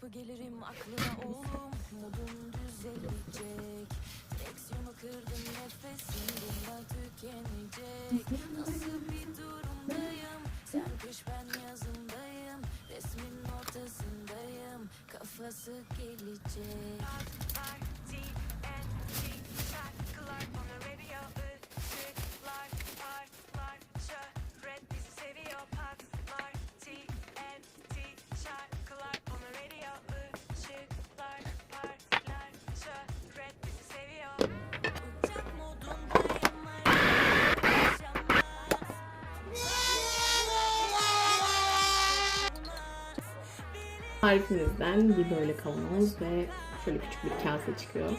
kapı gelirim aklına oğlum. Modum düzelecek. Direksiyonu kırdım nefesim bundan tükenecek. Nasıl bir durumdayım? Sen kış ben yazındayım. Resmin ortasındayım. Kafası gelecek. Uçak Tarifimizden bir böyle kavanoz ve şöyle küçük bir kase çıkıyor.